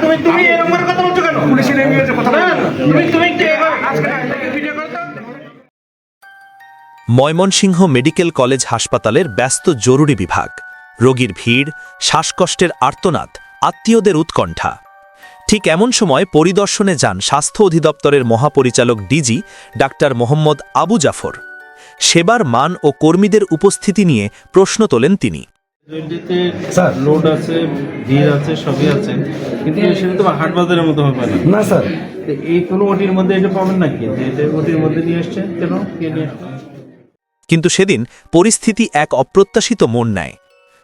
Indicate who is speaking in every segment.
Speaker 1: তুমি তুমি এরকম করে কথা বলছো কেন? পুলিশে কথা না না, তুমি তুমি কি? এভাবে আজকে ভিডিও
Speaker 2: ময়মনসিংহ মেডিকেল কলেজ হাসপাতালের ব্যস্ত জরুরি বিভাগ। রোগীর ভিড় শ্বাসকষ্টের আর্তনাদ আত্মীয়দের উৎকণ্ঠা। ঠিক এমন সময় পরিদর্শনে যান স্বাস্থ্য অধিদপ্তরের মহাপরিচালক ডিজি ডাক্তার মোহাম্মদ আবু জাফর। সেবার মান ও কর্মীদের উপস্থিতি নিয়ে প্রশ্ন তোলেন তিনি।
Speaker 3: জয়ন্তীতে লোড আছে ভিড় আছে সবই আছে। কিন্তু সেটা তো হাট বাজারের মতো হবে না।
Speaker 4: না স্যার।
Speaker 3: এই কোনো ওটির মধ্যে এটা পাবেন নাকি? যে এটা ওটির মধ্যে নিয়ে আসছে কেন? কে নিয়ে
Speaker 2: কিন্তু সেদিন পরিস্থিতি এক অপ্রত্যাশিত মন নেয়।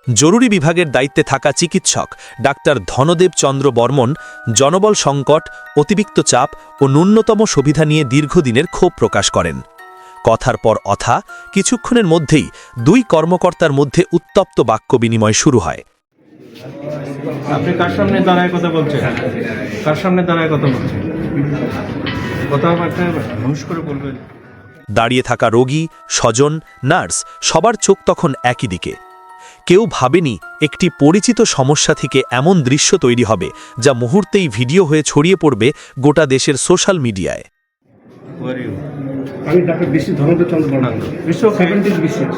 Speaker 2: জরুরি বিভাগের দায়িত্বে থাকা চিকিৎসক ডাক্তার ধনদেব চন্দ্র বর্মন জনবল সংকট অতিরিক্ত চাপ ও ন্যূনতম সুবিধা নিয়ে দীর্ঘদিনের ক্ষোভ প্রকাশ করেন। কথার পর অথা কিছুক্ষণের মধ্যেই দুই কর্মকর্তার মধ্যে উত্তপ্ত বাক্য বিনিময় শুরু হয়।
Speaker 3: আপনি কার সামনে দাঁড়ায় কথা বলছেন? কার সামনে দাঁড়ায় কথা বলছেন? কথা একটা মানুষ করে বলবেন।
Speaker 2: দাঁড়িয়ে থাকা রোগী স্বজন নার্স সবার চোখ তখন একই দিকে। কেউ ভাবেনি একটি পরিচিত সমস্যা থেকে এমন দৃশ্য তৈরি হবে যা মুহূর্তেই ভিডিও হয়ে ছড়িয়ে পড়বে গোটা দেশের সোশ্যাল মিডিয়ায়?
Speaker 4: আমি doctor Bishwa Dhananjay Chandra
Speaker 3: It's okay.
Speaker 4: Seventeen বিশেষ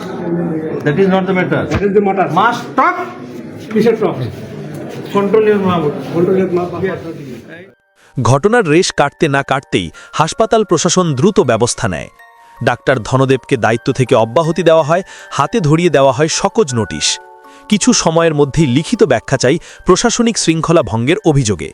Speaker 3: That is not the matter.
Speaker 4: That is the matter
Speaker 3: Must talk.
Speaker 4: কিসের
Speaker 3: Control your mouth.
Speaker 4: কন্ট্রোলের মা
Speaker 2: ঘটনার রেশ কাটতে না কাটতেই হাসপাতাল প্রশাসন দ্রুত ব্যবস্থা নেয়। ডাক্তার ধনদেবকে দায়িত্ব থেকে অব্যাহতি দেওয়া হয় হাতে ধরিয়ে দেওয়া হয় সকজ নোটিশ। কিছু সময়ের মধ্যেই লিখিত ব্যাখ্যা চাই প্রশাসনিক শৃঙ্খলা ভঙ্গের অভিযোগে।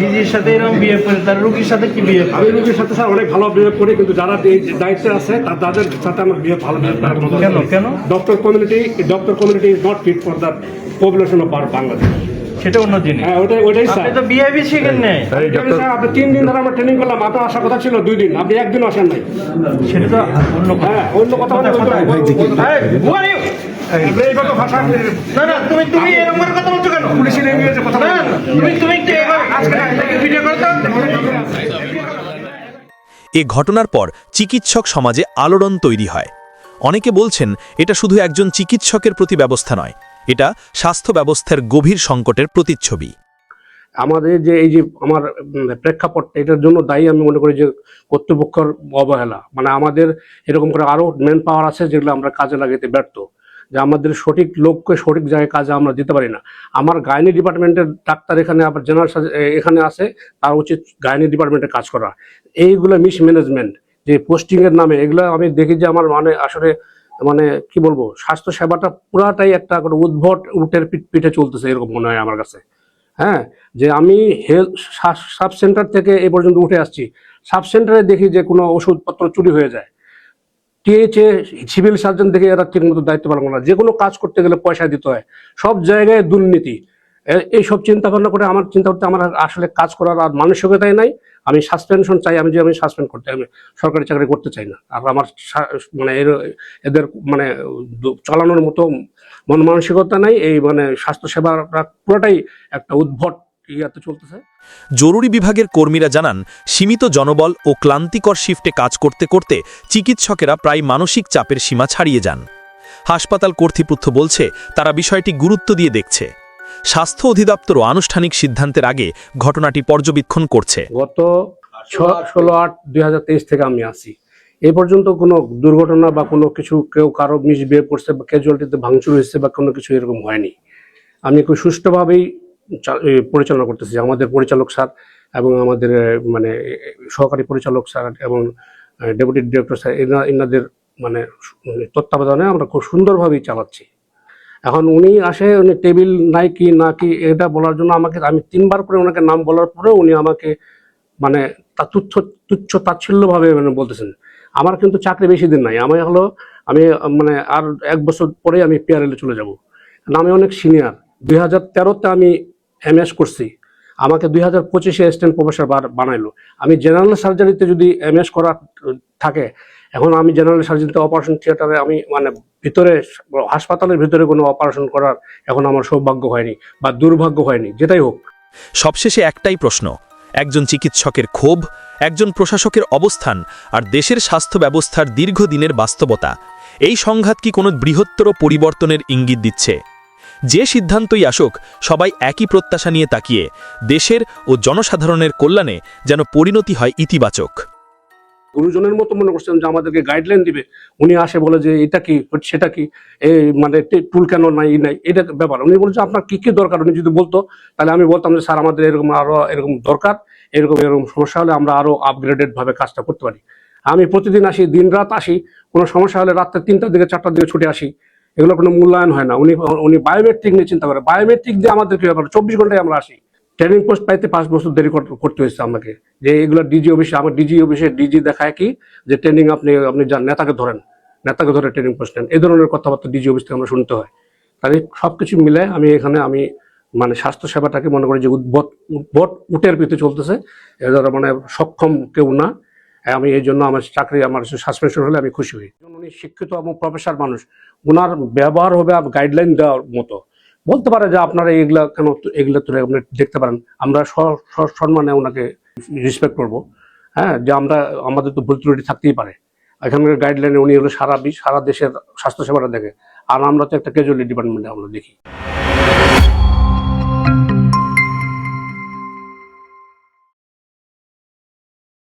Speaker 3: ডিজির সাথে এরকম বিয়ে করে তার রুগীর সাথে কি বিয়ে
Speaker 4: আমি রোগীর সাথে স্যার অনেক ভালো বিহেভ করি কিন্তু যারা দায়িত্বে আছে তা- তাদের সাথে আমার বিহেভ ভালো বিহেভ
Speaker 3: কেন কেন?
Speaker 4: Doctor community doctor community is not fit for the population of Bangladesh
Speaker 3: সেটা অন্য জিনিস।
Speaker 4: হ্যাঁ ওটাই ওটাই স্যার।
Speaker 3: আপনি তো বিহেভি শিখেন নাই।
Speaker 4: স্যার, আপনি তিন দিন ধরে আমরা ট্রেনিং করলাম আপনার আসার কথা ছিল দুই দিন আপনি একদিন আসেন নাই।
Speaker 3: সেটা তো অন্য কথা।
Speaker 4: হ্যাঁ অন্য কথা বলে বলতে হবে।
Speaker 1: Who are you?
Speaker 4: এইভাবে ভাষা
Speaker 1: না না তুমি তুমি এরকম করে কথা বলছো কেন?
Speaker 4: পুলিশে নেমে কথা
Speaker 1: না না, তুমি তুমি আজকে ভিডিও করতে
Speaker 2: এ ঘটনার পর চিকিৎসক সমাজে আলোড়ন তৈরি হয়। অনেকে বলছেন এটা শুধু একজন চিকিৎসকের প্রতি ব্যবস্থা নয় এটা স্বাস্থ্য ব্যবস্থার গভীর সংকটের প্রতিচ্ছবি।
Speaker 4: আমাদের যে এই যে আমার প্রেক্ষাপট এটার জন্য দায়ী আমি মনে করি যে কর্তৃপক্ষের অবহেলা। মানে আমাদের এরকম করে আরও ম্যান পাওয়ার আছে যেগুলো আমরা কাজে লাগাতে ব্যর্থ। যে আমাদের সঠিক লোককে সঠিক জায়গায় কাজে আমরা দিতে পারি না। আমার গাইনি ডিপার্টমেন্টের ডাক্তার এখানে আবার জেনারেল এখানে আছে, তার উচিত গাইনি ডিপার্টমেন্টে কাজ করা। এইগুলো মিস ম্যানেজমেন্ট, যে পোস্টিংয়ের নামে, এগুলো আমি দেখি যে আমার মানে আসলে মানে কি বলব, স্বাস্থ্য সেবাটা পুরাটাই একটা উদ্ভট উটের পিঠ পিঠে চলতেছে এরকম মনে হয় আমার কাছে। হ্যাঁ যে আমি হেলথ সাব সেন্টার থেকে এ পর্যন্ত উঠে আসছি। সাব সেন্টারে দেখি যে কোনো ওষুধপত্র চুরি হয়ে যায়। টিএইচএ সিভিল সার্জন থেকে এরা ঠিকমতো দায়িত্ব পালন করে না। যে কোনো কাজ করতে গেলে পয়সা দিতে হয়। সব জায়গায় দুর্নীতি। এইসব চিন্তা ভাবনা করে আমার চিন্তা করতে আমার আসলে কাজ করার আর মানসিকতাই নাই। আমি সাসপেনশন চাই, আমি যে আমি সাসপেন্ড করতে, আমি সরকারি চাকরি করতে চাই না। আর আমার মানে এর- এদের মানে চালানোর মতো মন মানসিকতা নাই। এই মানে স্বাস্থ্য সেবাটা পুরোটাই একটা উদ্ভট ইয়াতে চলতেছে।
Speaker 2: জরুরি বিভাগের কর্মীরা জানান সীমিত জনবল ও ক্লান্তিকর শিফটে কাজ করতে করতে চিকিৎসকেরা প্রায় মানসিক চাপের সীমা ছাড়িয়ে যান। হাসপাতাল কর্তৃপক্ষ বলছে তারা বিষয়টি গুরুত্ব দিয়ে দেখছে। স্বাস্থ্য অধিদপ্তরও আনুষ্ঠানিক সিদ্ধান্তের আগে ঘটনাটি পর্যবেক্ষণ করছে।
Speaker 4: গত ছ- ষোলো আট দুই হাজার তেইশ থেকে আমি আসি এই পর্যন্ত কোনো দুর্ঘটনা বা কোনো কিছু কেউ কারও মিসবিহেভ করছে বা ক্যাজুয়ালিটিতে ভাঙচুর হয়েছে বা কোনো কিছু এরকম হয়নি। আমি খুব সুষ্ঠুভাবেই পরিচালনা করতেছি। আমাদের পরিচালক স্যার এবং আমাদের মানে সহকারী পরিচালক স্যার এবং ডেপুটি ডিরেক্টর স্যার, এনা এনাদের মানে তত্ত্বাবধানে আমরা খুব সুন্দরভাবেই চালাচ্ছি। এখন উনি আসে, উনি টেবিল নাই কি না কি এটা বলার জন্য আমাকে, আমি তিনবার করে ওনাকে নাম বলার পরেও উনি আমাকে মানে তা তুচ্ছ তুচ্ছ তাচ্ছিল্যভাবে মানে বলতেছেন। আমার কিন্তু চাকরি বেশি দিন নাই। আমি হলো, আমি মানে আর এক বছর পরে আমি পিআরএলে চলে যাব। কারণ আমি অনেক সিনিয়র দুই হাজার তেরোতে আমি এমএস করছি, আমাকে দুই হাজার পঁচিশে অ্যাসিস্ট্যান্ট প্রফেসর বানাইলো। আমি জেনারেল সার্জারিতে যদি এমএস করা থাকে, এখন আমি জেনারেল সার্জারিতে অপারেশন থিয়েটারে আমি মানে ভিতরে, হাসপাতালের ভিতরে কোনো অপারেশন করার এখন আমার সৌভাগ্য হয়নি বা দুর্ভাগ্য হয়নি, যেটাই হোক।
Speaker 2: সবশেষে একটাই প্রশ্ন, একজন চিকিৎসকের ক্ষোভ, একজন প্রশাসকের অবস্থান আর দেশের স্বাস্থ্য ব্যবস্থার দীর্ঘদিনের বাস্তবতা, এই সংঘাত কি কোনো বৃহত্তর পরিবর্তনের ইঙ্গিত দিচ্ছে? যে সিদ্ধান্তই আসুক, সবাই একই প্রত্যাশা নিয়ে তাকিয়ে, দেশের ও জনসাধারণের কল্যাণে যেন পরিণতি হয় ইতিবাচক।
Speaker 4: গুরুজনের মতো মনে করছেন যে আমাদেরকে গাইডলাইন দিবে। উনি আসে বলে যে এটা কি, সেটা কি, এই মানে টুল কেন নাই নাই, এটা ব্যাপার। উনি বলছে, আপনার কি কি দরকার? উনি যদি বলতো, তাহলে আমি বলতাম যে, স্যার, আমাদের এরকম আরও এরকম দরকার, এরকম এরকম সমস্যা হলে আমরা আরও আপগ্রেডেড ভাবে কাজটা করতে পারি। আমি প্রতিদিন আসি দিন রাত আসি, কোনো সমস্যা হলে রাত্রে তিনটার দিকে, চারটার দিকে ছুটে আসি। এগুলো কোনো মূল্যায়ন হয় না। উনি উনি বায়োমেট্রিক নিয়ে চিন্তা করে। বায়োমেট্রিক দিয়ে আমাদের কি ব্যাপার চব্বিশ ঘন্টায় আমরা আসি। ট্রেনিং পোস্ট পাইতে পাঁচ বছর দেরি করতে হয়েছে আমাকে। যে এগুলো ডিজি অফিসে আমার ডিজি অফিসে ডিজি দেখায় কি? যে ট্রেনিং আপনি আপনি যান, নেতাকে ধরেন। নেতাকে ধরে ট্রেনিং পোস্ট নেন। এই ধরনের কথাবার্তা ডিজি অফিস থেকে আমরা শুনতে হয়। তাই সব কিছু মিলে আমি এখানে, আমি মানে স্বাস্থ্য সেবাটাকে মনে করি যে উদ্ভট উদ্ভট উটের পিতে চলতেছে। এ ধরনের মানে সক্ষম কেউ না। আমি এই জন্য আমার চাকরি, আমার সাসপেনশন হলে আমি খুশি হই। উনি শিক্ষিত এবং প্রফেসর মানুষ। ওনার ব্যবহার হবে গাইডলাইন দেওয়ার মতো। বলতে পারে যে আপনারা এগুলা কেন এগুলো তুলে আপনি দেখতে পারেন। আমরা স- স- সম্মানে ওনাকে রেসপেক্ট করব। হ্যাঁ যে আমরা, আমাদের তো ভুল ত্রুটি থাকতেই পারে। এখানকার গাইডলাইনে উনি হলো সারা সারা দেশের স্বাস্থ্যসেবাটা দেখে। আর আমরা তো একটা ক্যাজুয়ালি ডিপার্টমেন্টে আমরা দেখি।